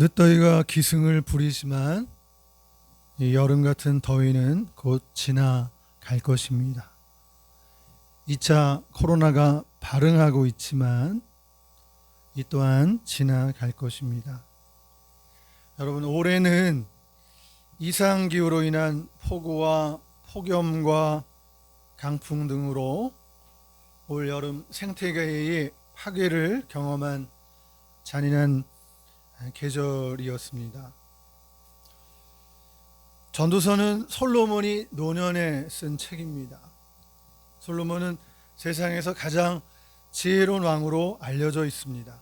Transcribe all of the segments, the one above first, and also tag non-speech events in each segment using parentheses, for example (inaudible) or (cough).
늦더위가 기승을 부리지만 이 여름 같은 더위는 곧 지나갈 것입니다. 2차 코로나가 발응하고 있지만 이 또한 지나갈 것입니다. 여러분 올해는 이상 기후로 인한 폭우와 폭염과 강풍 등으로 올 여름 생태계의 파괴를 경험한 잔인한 계절이었습니다. 전도서는 솔로몬이 노년에 쓴 책입니다. 솔로몬은 세상에서 가장 지혜로운 왕으로 알려져 있습니다.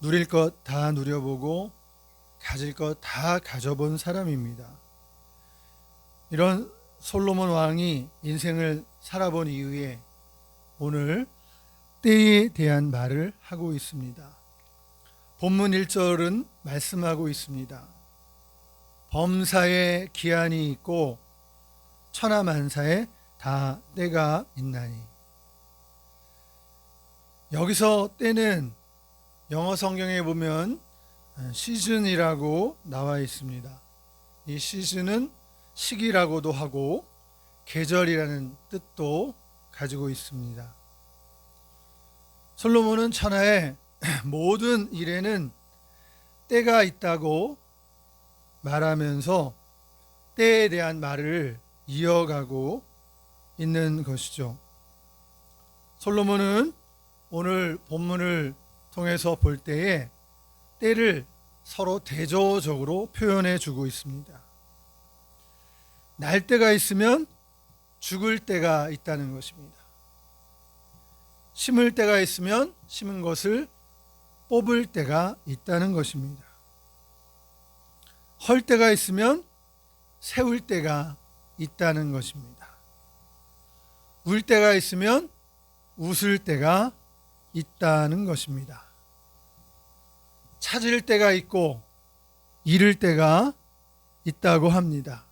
누릴 것 다 누려보고 가질 것 다 가져본 사람입니다. 이런 솔로몬 왕이 인생을 살아본 이후에 오늘 때에 대한 말을 하고 있습니다. 본문 1절은 말씀하고 있습니다. 범사에 기한이 있고 천하 만사에 다 때가 있나니. 여기서 때는 영어 성경에 보면 시즌이라고 나와 있습니다. 이 시즌은 시기라고도 하고 계절이라는 뜻도 가지고 있습니다. 솔로몬은 천하의 (clears throat) 모든 일에는 때가 있다고 말하면서 때에 대한 말을 이어가고 있는 것이죠. 솔로몬은 오늘 본문을 통해서 볼 때에 때를 서로 대조적으로 표현해 주고 있습니다. 날 때가 있으면 죽을 때가 있다는 것입니다. 심을 때가 있으면 심은 것을 뽑을 때가 있다는 것입니다. 헐 때가 있으면 세울 때가 있다는 것입니다. 울 때가 있으면 웃을 때가 있다는 것입니다. 찾을 때가 있고 잃을 때가 있다고 합니다.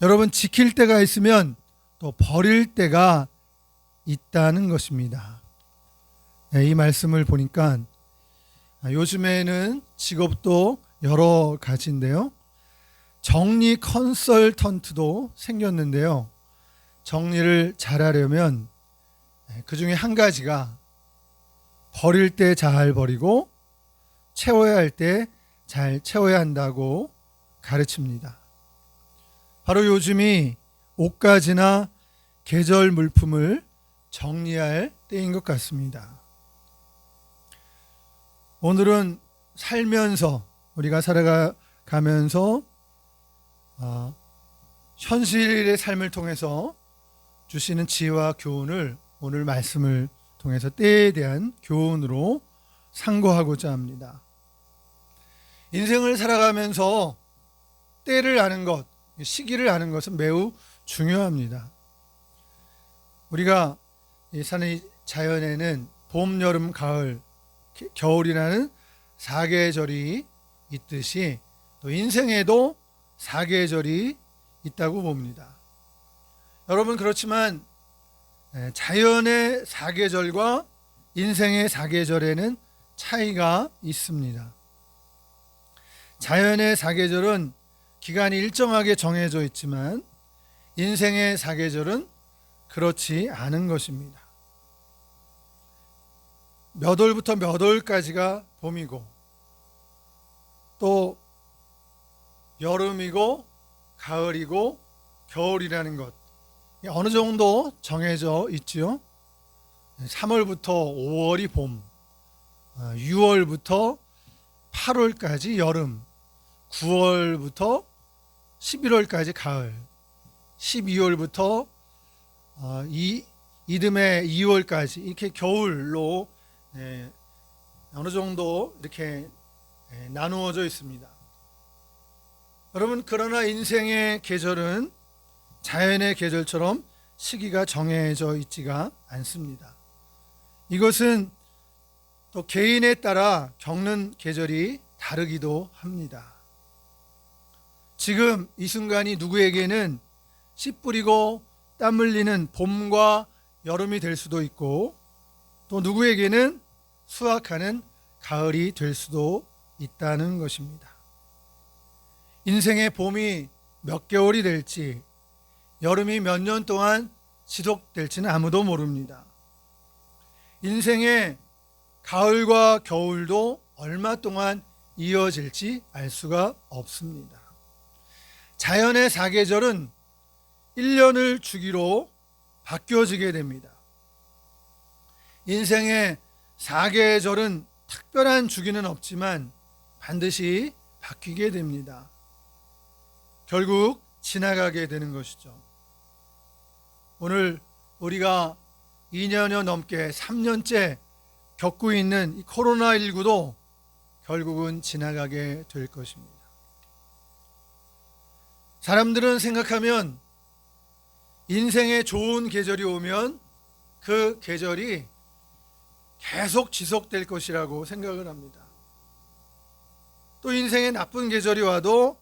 여러분 지킬 때가 있으면 또 버릴 때가 있다는 것입니다. 네, 이 말씀을 보니까 요즘에는 직업도 여러 가지인데요. 정리 컨설턴트도 생겼는데요. 정리를 잘하려면 그 중에 한 가지가 버릴 때 잘 버리고 채워야 할 때 잘 채워야 한다고 가르칩니다. 바로 요즘이 옷가지나 계절 물품을 정리할 때인 것 같습니다. 오늘은 살면서 우리가 살아가면서 어, 현실의 삶을 통해서 주시는 지혜와 교훈을 오늘 말씀을 통해서 때에 대한 교훈으로 상고하고자 합니다. 인생을 살아가면서 때를 아는 것, 시기를 아는 것은 매우 중요합니다. 우리가 사는 자연에는 봄, 여름, 가을, 겨울이라는 사계절이 있듯이 또 인생에도 사계절이 있다고 봅니다. 여러분 그렇지만 자연의 사계절과 인생의 사계절에는 차이가 있습니다. 자연의 사계절은 기간이 일정하게 정해져 있지만 인생의 사계절은 그렇지 않은 것입니다. 몇 월부터 몇 월까지가 봄이고 또 여름이고 가을이고 겨울이라는 것 어느 정도 정해져 있지요. 3월부터 5월이 봄, 6월부터 8월까지 여름, 9월부터 11월까지 가을, 12월부터 이 이듬해 2월까지 이렇게 겨울로 예, 어느 정도 이렇게 예, 나누어져 있습니다. 여러분 그러나 인생의 계절은 자연의 계절처럼 시기가 정해져 있지가 않습니다. 이것은 또 개인에 따라 겪는 계절이 다르기도 합니다. 지금 이 순간이 누구에게는 씨 뿌리고 땀 흘리는 봄과 여름이 될 수도 있고 또 누구에게는 수확하는 가을이 될 수도 있다는 것입니다. 인생의 봄이 몇 개월이 될지, 여름이 몇 년 동안 지속될지는 아무도 모릅니다. 인생의 가을과 겨울도 얼마 동안 이어질지 알 수가 없습니다. 자연의 사계절은 1년을 주기로 바뀌어지게 됩니다. 인생의 사계절은 특별한 주기는 없지만 반드시 바뀌게 됩니다. 결국 지나가게 되는 것이죠. 오늘 우리가 2년여 넘게 3년째 겪고 있는 이 코로나19도 결국은 지나가게 될 것입니다. 사람들은 생각하면 인생에 좋은 계절이 오면 그 계절이 계속 지속될 것이라고 생각을 합니다. 또 인생에 나쁜 계절이 와도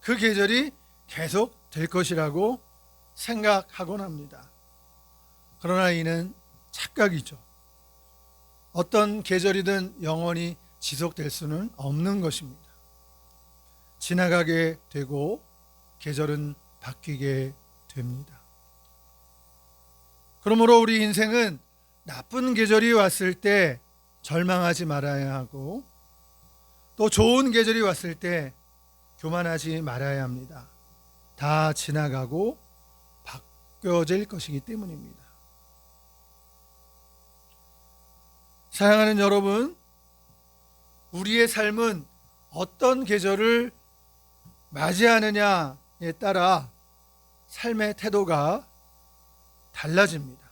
그 계절이 계속 될 것이라고 생각하곤 합니다. 그러나 이는 착각이죠. 어떤 계절이든 영원히 지속될 수는 없는 것입니다. 지나가게 되고 계절은 바뀌게 됩니다. 그러므로 우리 인생은 나쁜 계절이 왔을 때 절망하지 말아야 하고 또 좋은 계절이 왔을 때 교만하지 말아야 합니다. 다 지나가고 바뀌어질 것이기 때문입니다. 사랑하는 여러분, 우리의 삶은 어떤 계절을 맞이하느냐에 따라 삶의 태도가 달라집니다.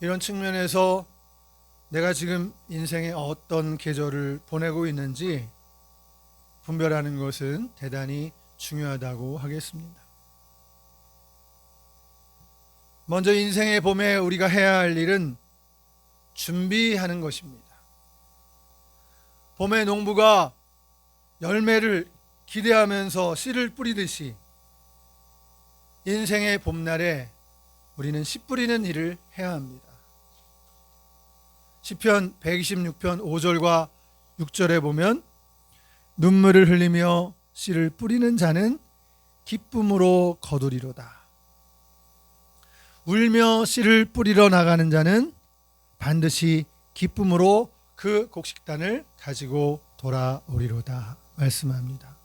이런 측면에서 내가 지금 인생의 어떤 계절을 보내고 있는지 분별하는 것은 대단히 중요하다고 하겠습니다. 먼저 인생의 봄에 우리가 해야 할 일은 준비하는 것입니다. 봄의 농부가 열매를 기대하면서 씨를 뿌리듯이 인생의 봄날에 우리는 씨 뿌리는 일을 해야 합니다. 시편 126편 5절과 6절에 보면 눈물을 흘리며 씨를 뿌리는 자는 기쁨으로 거두리로다. 울며 씨를 뿌리러 나가는 자는 반드시 기쁨으로 그 곡식단을 가지고 돌아오리로다 말씀합니다.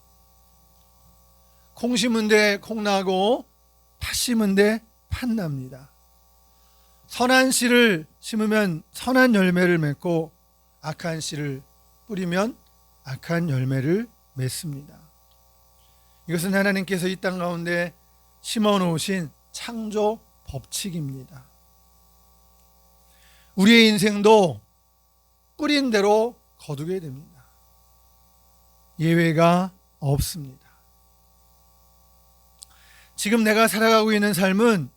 콩 심은 데 콩 나고 팥 심은 데 팥 납니다. 선한 씨를 심으면 선한 열매를 맺고 악한 씨를 뿌리면 악한 열매를 맺습니다. 이것은 하나님께서 이 땅 가운데 심어 놓으신 창조 법칙입니다. 우리의 인생도 뿌린 대로 거두게 됩니다. 예외가 없습니다. 지금 내가 살아가고 있는 삶은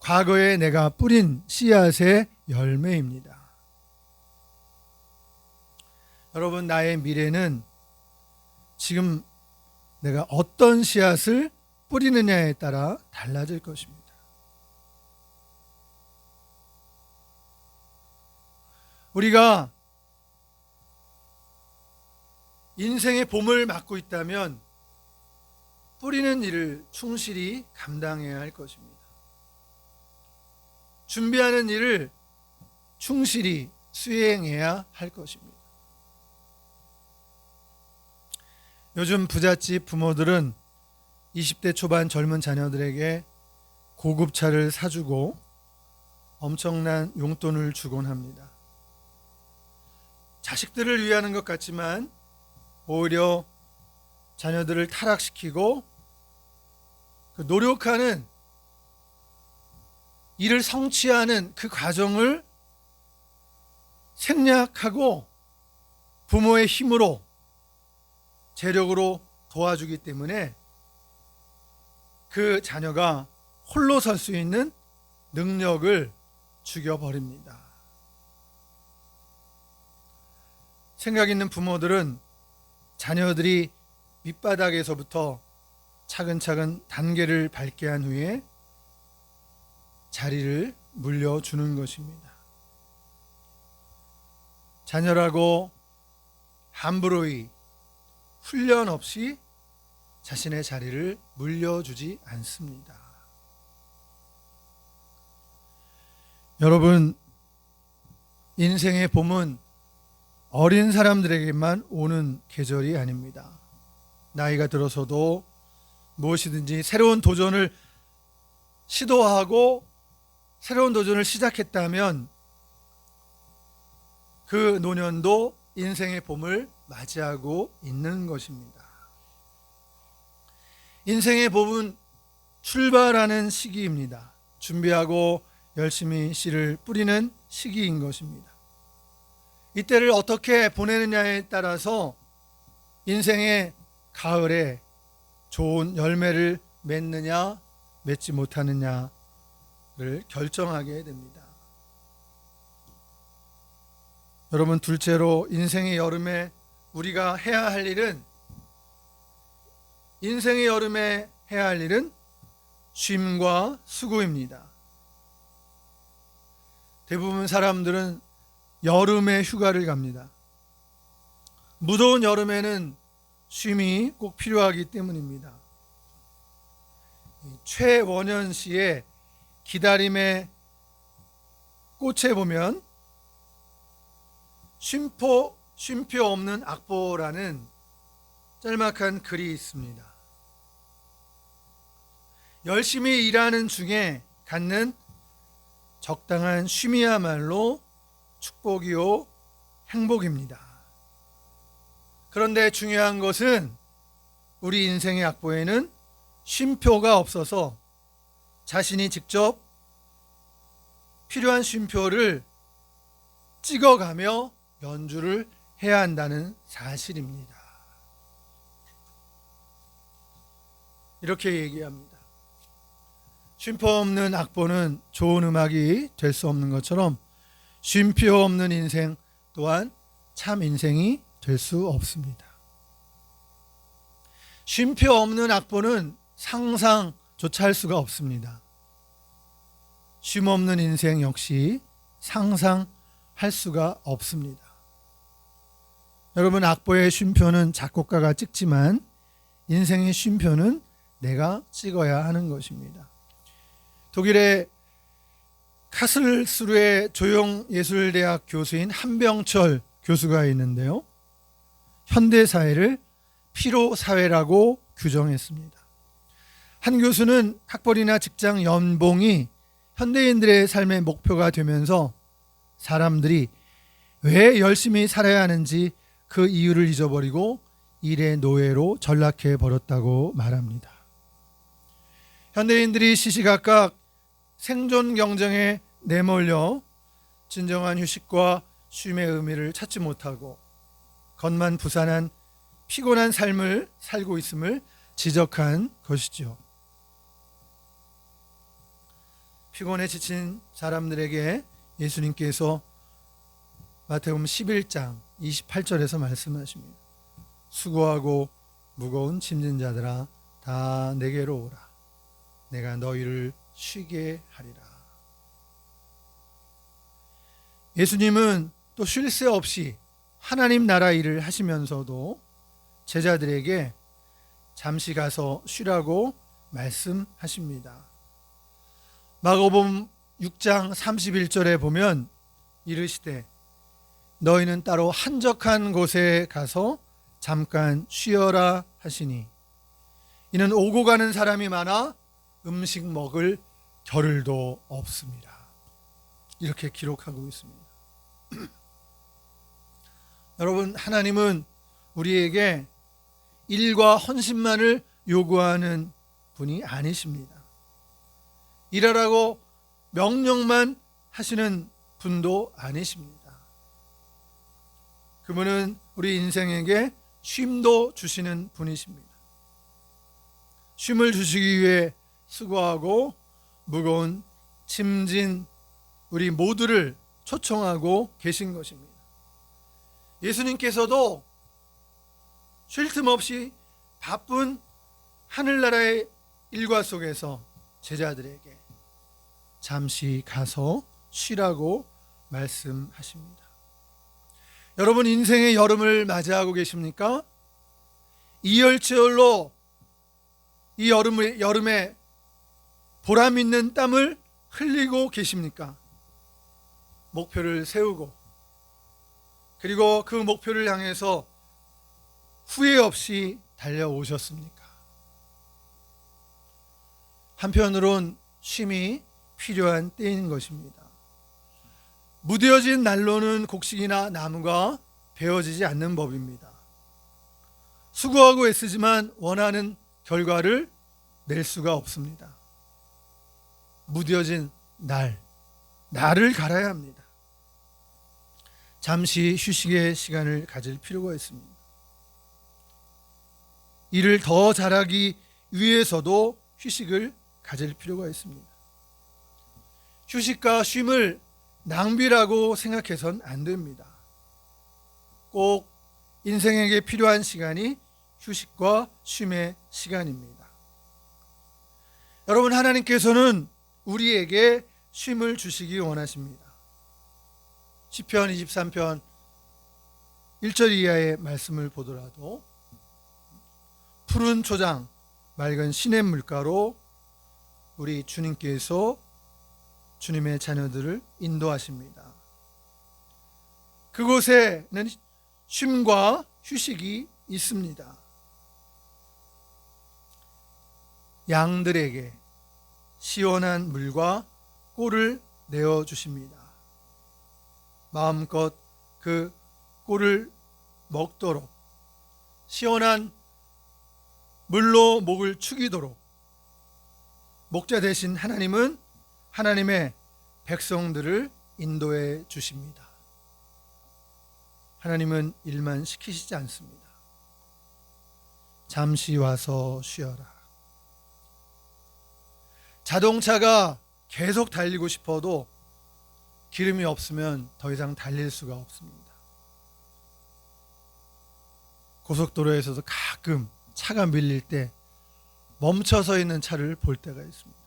과거에 내가 뿌린 씨앗의 열매입니다. 여러분, 나의 미래는 지금 내가 어떤 씨앗을 뿌리느냐에 따라 달라질 것입니다. 우리가 인생의 봄을 맞고 있다면 뿌리는 일을 충실히 감당해야 할 것입니다. 준비하는 일을 충실히 수행해야 할 것입니다. 요즘 부잣집 부모들은 20대 초반 젊은 자녀들에게 고급차를 사주고 엄청난 용돈을 주곤 합니다. 자식들을 위하는 것 같지만 오히려 자녀들을 타락시키고 그 노력하는 이를 성취하는 그 과정을 생략하고 부모의 힘으로 재력으로 도와주기 때문에 그 자녀가 홀로 설 수 있는 능력을 죽여버립니다. 생각 있는 부모들은 자녀들이 밑바닥에서부터 차근차근 단계를 밟게 한 후에 자리를 물려주는 것입니다. 잔열하고 함부로이 훈련 없이 자신의 자리를 물려주지 않습니다. 여러분, 인생의 봄은 어린 사람들에게만 오는 계절이 아닙니다. 나이가 들어서도 무엇이든지 새로운 도전을 시도하고 새로운 도전을 시작했다면 그 노년도 인생의 봄을 맞이하고 있는 것입니다. 인생의 봄은 출발하는 시기입니다. 준비하고 열심히 씨를 뿌리는 시기인 것입니다. 이때를 어떻게 보내느냐에 따라서 인생의 가을에 좋은 열매를 맺느냐 맺지 못하느냐를 결정하게 됩니다. 여러분 둘째로 인생의 여름에 우리가 해야 할 일은 인생의 여름에 해야 할 일은 쉼과 수고입니다. 대부분 사람들은 여름에 휴가를 갑니다. 무더운 여름에는 쉼이 꼭 필요하기 때문입니다. 최원현 씨의 기다림의 꽃에 보면 쉼표 쉼표 없는 악보라는 짤막한 글이 있습니다. 열심히 일하는 중에 갖는 적당한 쉼이야말로 축복이요 행복입니다. 그런데 중요한 것은 우리 인생의 악보에는 쉼표가 없어서 자신이 직접 필요한 쉼표를 찍어가며 연주를 해야 한다는 사실입니다. 이렇게 얘기합니다. 쉼표 없는 악보는 좋은 음악이 될 수 없는 것처럼 쉼표 없는 인생 또한 참 인생이 될 수 없습니다. 쉼표 없는 악보는 상상 조차 할 수가 없습니다. 쉼 없는 인생 역시 상상할 수가 없습니다. 여러분 악보의 쉼표는 작곡가가 찍지만 인생의 쉼표는 내가 찍어야 하는 것입니다. 독일의 카슬스루의 조용예술대학 교수인 한병철 교수가 있는데요. 현대 사회를 피로 사회라고 규정했습니다. 한 교수는 학벌이나 직장 연봉이 현대인들의 삶의 목표가 되면서 사람들이 왜 열심히 살아야 하는지 그 이유를 잊어버리고 일의 노예로 전락해 버렸다고 말합니다. 현대인들이 시시각각 생존 경쟁에 내몰려 진정한 휴식과 쉼의 의미를 찾지 못하고 겉만 부산한 피곤한 삶을 살고 있음을 지적한 것이죠. 피곤에 지친 사람들에게 예수님께서 마태복음 11장 28절에서 말씀하십니다. 수고하고 무거운 짐진 자들아 다 내게로 오라. 내가 너희를 쉬게 하리라. 예수님은 또 쉴 새 없이 하나님 나라 일을 하시면서도 제자들에게 잠시 가서 쉬라고 말씀하십니다. 마가복음 6장 31절에 보면 이르시되 너희는 따로 한적한 곳에 가서 잠깐 쉬어라 하시니 이는 오고 가는 사람이 많아 음식 먹을 겨를도 없습니다. 이렇게 기록하고 있습니다. (clears throat) 여러분 하나님은 우리에게 일과 헌신만을 요구하는 분이 아니십니다. 일하라고 명령만 하시는 분도 아니십니다. 그분은 우리 인생에게 쉼도 주시는 분이십니다. 쉼을 주시기 위해 수고하고 무거운 짐진 우리 모두를 초청하고 계신 것입니다. 예수님께서도 쉴 틈 없이 바쁜 하늘나라의 일과 속에서 제자들에게 잠시 가서 쉬라고 말씀하십니다. 여러분 인생의 여름을 맞이하고 계십니까? 이열치열로 이 여름을 여름에 보람 있는 땀을 흘리고 계십니까? 목표를 세우고 그리고 그 목표를 향해서 후회 없이 달려오셨습니까? 한편으론 쉼이 필요한 때인 것입니다. 무뎌진 난로는 곡식이나 나무가 베어지지 않는 법입니다. 수고하고 애쓰지만 원하는 결과를 낼 수가 없습니다. 무뎌진 날, 날을 갈아야 합니다. 잠시 휴식의 시간을 가질 필요가 있습니다. 일을 더 잘하기 위해서도 휴식을 가질 필요가 있습니다. 휴식과 쉼을 낭비라고 생각해선 안 됩니다. 꼭 인생에게 필요한 시간이 휴식과 쉼의 시간입니다. 여러분 하나님께서는 우리에게 쉼을 주시기 원하십니다. 시편 23편 1절 이하의 말씀을 보더라도 푸른 초장 맑은 시냇 물가로 우리 주님께서 주님의 자녀들을 인도하십니다. 그곳에는 쉼과 휴식이 있습니다. 양들에게 시원한 물과 꿀을 내어 주십니다. 마음껏 그 꿀을 먹도록 시원한 물로 목을 축이도록 목자 되신 하나님은 하나님의 백성들을 인도해 주십니다. 하나님은 일만 시키시지 않습니다. 잠시 와서 쉬어라. 자동차가 계속 달리고 싶어도 기름이 없으면 더 이상 달릴 수가 없습니다. 고속도로에서도 가끔 차가 밀릴 때 멈춰서 있는 차를 볼 때가 있습니다.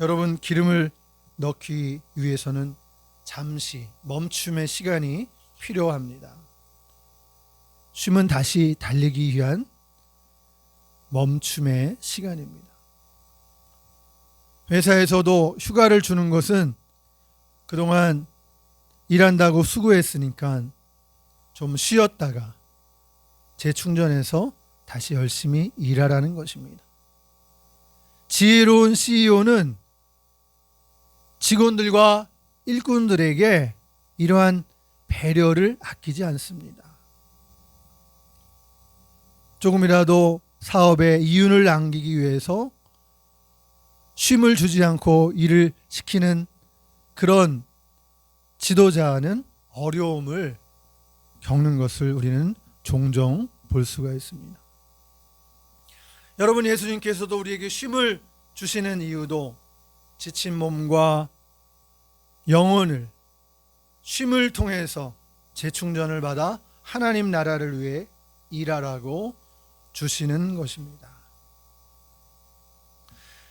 여러분 기름을 넣기 위해서는 잠시 멈춤의 시간이 필요합니다. 쉼은 다시 달리기 위한 멈춤의 시간입니다. 회사에서도 휴가를 주는 것은 그동안 일한다고 수고했으니까 좀 쉬었다가 재충전해서 다시 열심히 일하라는 것입니다. 지혜로운 CEO는 직원들과 일꾼들에게 이러한 배려를 아끼지 않습니다. 조금이라도 사업에 이윤을 남기기 위해서 쉼을 주지 않고 일을 시키는 그런 지도자는 어려움을 겪는 것을 우리는 종종 볼 수가 있습니다. 여러분 예수님께서도 우리에게 쉼을 주시는 이유도 지친 몸과 영혼을 쉼을 통해서 재충전을 받아 하나님 나라를 위해 일하라고 주시는 것입니다.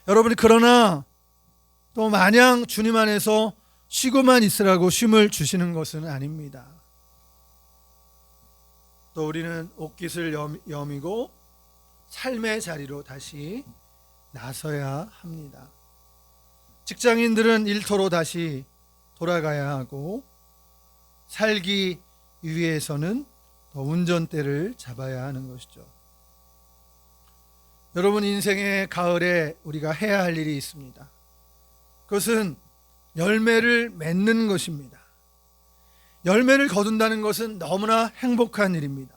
여러분이 그러나 또 마냥 주님 안에서 쉬고만 있으라고 쉼을 주시는 것은 아닙니다. 또 우리는 옷깃을 여미고 삶의 자리로 다시 나서야 합니다. 직장인들은 일터로 다시 돌아가야 하고 살기 위해서는 운전대를 잡아야 하는 것이죠. 여러분 인생의 가을에 우리가 해야 할 일이 있습니다. 그것은 열매를 맺는 것입니다. 열매를 거둔다는 것은 너무나 행복한 일입니다.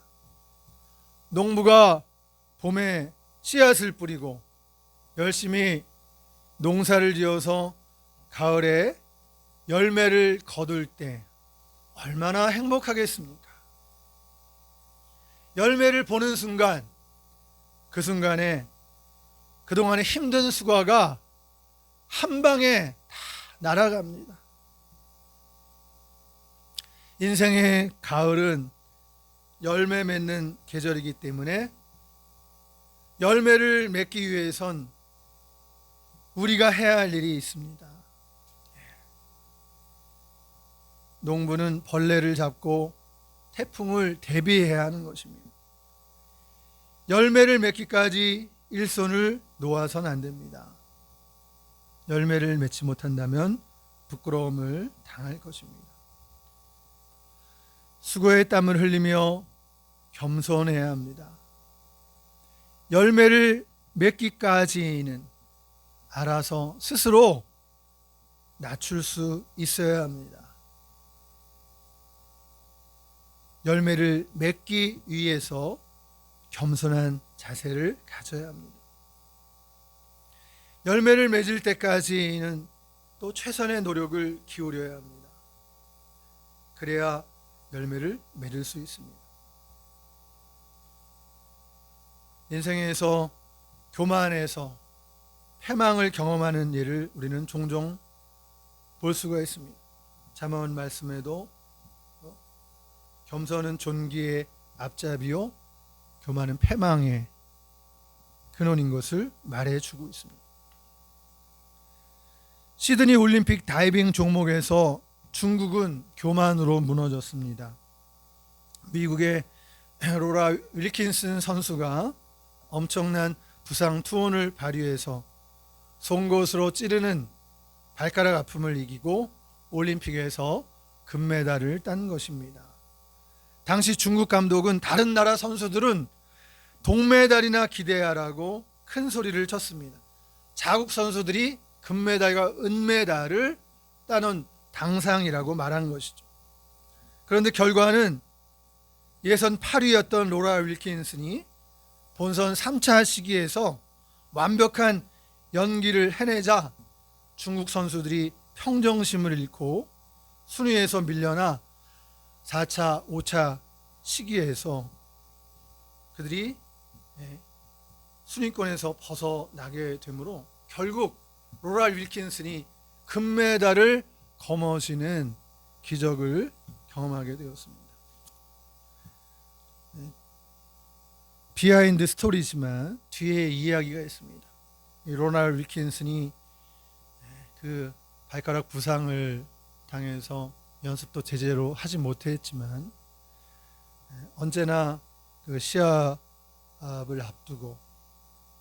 농부가 봄에 씨앗을 뿌리고 열심히 농사를 지어서 가을에 열매를 거둘 때 얼마나 행복하겠습니까? 열매를 보는 순간 그 순간에 그동안의 힘든 수고가 한 방에 다 날아갑니다. 인생의 가을은 열매 맺는 계절이기 때문에 열매를 맺기 위해선 우리가 해야 할 일이 있습니다. 농부는 벌레를 잡고 태풍을 대비해야 하는 것입니다. 열매를 맺기까지 일손을 놓아선 안 됩니다. 열매를 맺지 못한다면 부끄러움을 당할 것입니다. 수고의 땀을 흘리며 겸손해야 합니다. 열매를 맺기까지는 알아서 스스로 낮출 수 있어야 합니다. 열매를 맺기 위해서 겸손한 자세를 가져야 합니다. 열매를 맺을 때까지는 또 최선의 노력을 기울여야 합니다. 그래야 열매를 맺을 수 있습니다. 인생에서 교만해서 패망을 경험하는 일을 우리는 종종 볼 수가 있습니다. 잠언 말씀에도 어, 겸손은 존귀의 앞잡이요 교만은 패망의 근원인 것을 말해주고 있습니다. 시드니 올림픽 다이빙 종목에서 중국은 교만으로 무너졌습니다. 미국의 로라 윌킨슨 선수가 엄청난 부상 투혼을 발휘해서 송곳으로 찌르는 발가락 아픔을 이기고 올림픽에서 금메달을 딴 것입니다. 당시 중국 감독은 다른 나라 선수들은 동메달이나 기대하라고 큰 소리를 쳤습니다. 자국 선수들이 금메달과 은메달을 따는 당상이라고 말한 것이죠. 그런데 결과는 예선 8위였던 로라 윌킨슨이 본선 3차 시기에서 완벽한 연기를 해내자 중국 선수들이 평정심을 잃고 순위에서 밀려나 4차, 5차 시기에서 그들이 예, 순위권에서 벗어나게 되므로 결국 로라 윌킨슨이 금메달을 거머쥐는 기적을 경험하게 되었습니다. 비하인드 스토리지만 뒤에 이야기가 있습니다. 로날 윌킨슨이 그 발가락 부상을 당해서 연습도 제대로 하지 못했지만 언제나 그 시합을 앞두고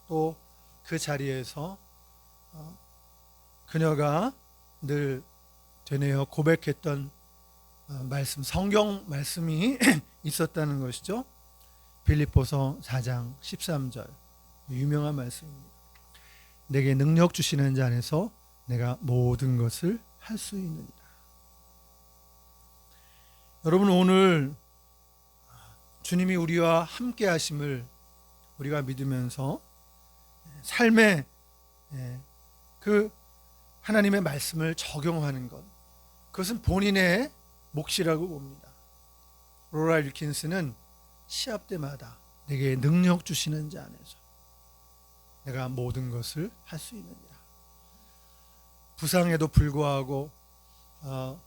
또 그 자리에서 어, 그녀가 늘 되뇌어 고백했던 어, 말씀 성경 말씀이 (clears throat) 있었다는 것이죠. 빌립보서 4장 13절 유명한 말씀입니다. 내게 능력 주시는 자 안에서 내가 모든 것을 할 수 있느니라. 여러분 오늘 주님이 우리와 함께 하심을 우리가 믿으면서 삶의 그 하나님의 말씀을 적용하는 것 그것은 본인의 몫이라고 봅니다. 로라 윌킨스는 시합 때마다 내게 능력 주시는 자 안에서 내가 모든 것을 할 수 있느니라. 부상에도 불구하고 어,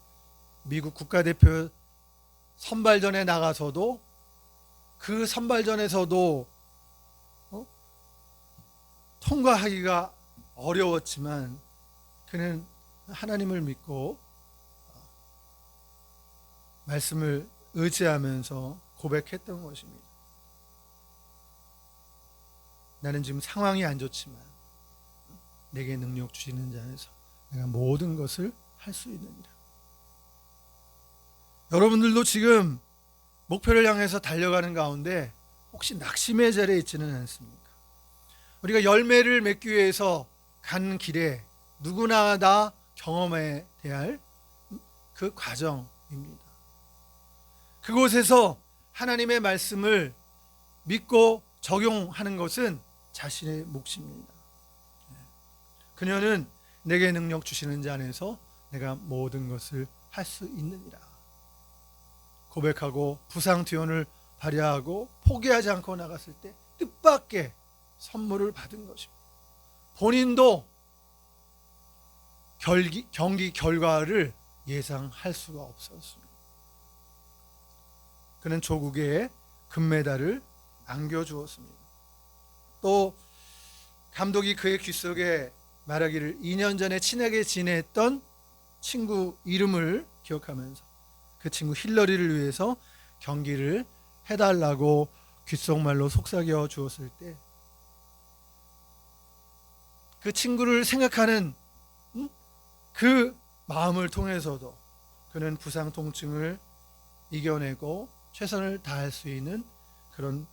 미국 국가대표 선발전에 나가서도 그 선발전에서도 어? 통과하기가 어려웠지만 그는 하나님을 믿고 어, 말씀을 의지하면서 고백했던 것입니다. 나는 지금 상황이 안 좋지만 내게 능력 주시는 자 안에서 내가 모든 것을 할 수 있느니라. 여러분들도 지금 목표를 향해서 달려가는 가운데 혹시 낙심의 자리에 있지는 않습니까? 우리가 열매를 맺기 위해서 간 길에 누구나 다 경험해야 할 그 과정입니다. 그곳에서 하나님의 말씀을 믿고 적용하는 것은 자신의 몫입니다. 그녀는 내게 능력 주시는 자 안에서 내가 모든 것을 할 수 있느니라. 고백하고 부상 투혼을 발휘하고 포기하지 않고 나갔을 때 뜻밖의 선물을 받은 것입니다. 본인도 결기, 경기 결과를 예상할 수가 없었습니다. 그는 조국에 금메달을 안겨주었습니다. 또 감독이 그의 귀 속에 말하기를 2년 전에 친하게 지냈던 친구 이름을 기억하면서 그 친구 힐러리를 위해서 경기를 해달라고 귓속말로 속삭여 주었을 때 그 친구를 생각하는 음? 그 마음을 통해서도 그는 부상 통증을 이겨내고 최선을 다할 수 있는 그런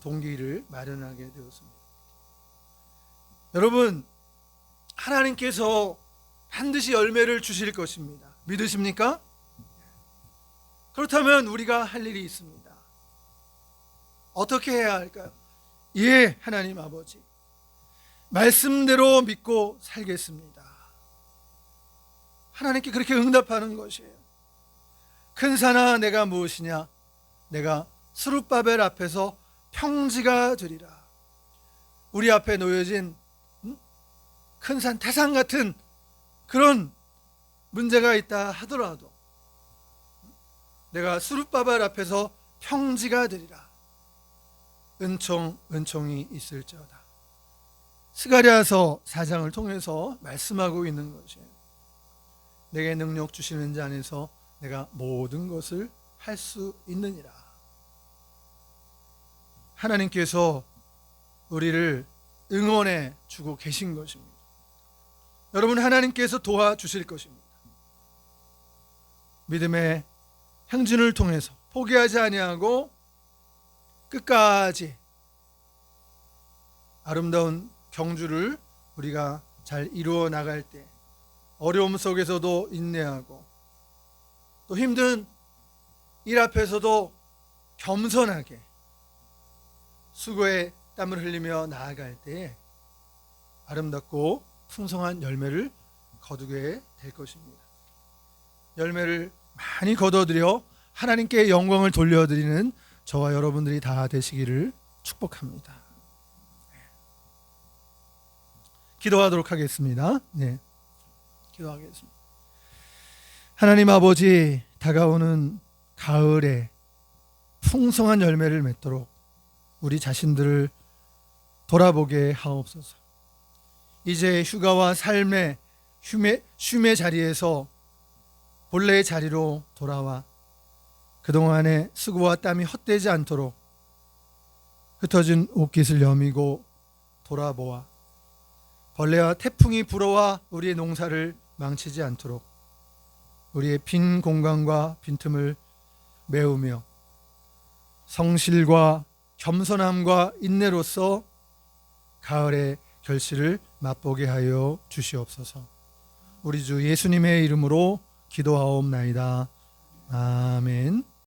동기를 마련하게 되었습니다. 여러분, 하나님께서 반드시 열매를 주실 것입니다. 믿으십니까? 그렇다면 우리가 할 일이 있습니다. 어떻게 해야 할까요? 예, 하나님 아버지. 말씀대로 믿고 살겠습니다. 하나님께 그렇게 응답하는 것이에요. 큰 산아 내가 무엇이냐? 내가 스룹바벨 앞에서 평지가 되리라. 우리 앞에 놓여진 큰 산 태산 같은 그런 문제가 있다 하더라도 내가 수룹바벨 앞에서 평지가 되리라. 은총 은총이 있을지어다. 스가랴서 4장을 통해서 말씀하고 있는 것이에요. 내게 능력 주시는 자 안에서 내가 모든 것을 할 수 있느니라. 하나님께서 우리를 응원해 주고 계신 것입니다. 여러분 하나님께서 도와주실 것입니다. 믿음의 행진을 통해서 포기하지 아니하고 끝까지 아름다운 경주를 우리가 잘 이루어 나갈 때 어려움 속에서도 인내하고 또 힘든 일 앞에서도 겸손하게 수고의 땀을 흘리며 나아갈 때 아름답고 풍성한 열매를 거두게 될 것입니다. 열매를 많이 거둬들여 하나님께 영광을 돌려드리는 저와 여러분들이 다 되시기를 축복합니다. 기도하도록 하겠습니다. 네. 기도하겠습니다. 하나님 아버지 다가오는 가을에 풍성한 열매를 맺도록 우리 자신들을 돌아보게 하옵소서. 이제 휴가와 삶의 쉼의, 쉼의 자리에서 본래의 자리로 돌아와 그동안의 수고와 땀이 헛되지 않도록 흩어진 옷깃을 여미고 돌아보아 벌레와 태풍이 불어와 우리의 농사를 망치지 않도록 우리의 빈 공간과 빈틈을 메우며 성실과 겸손함과 인내로서 가을의 결실을 맛보게 하여 주시옵소서. 우리 주 예수님의 이름으로 기도하옵나이다. 아멘.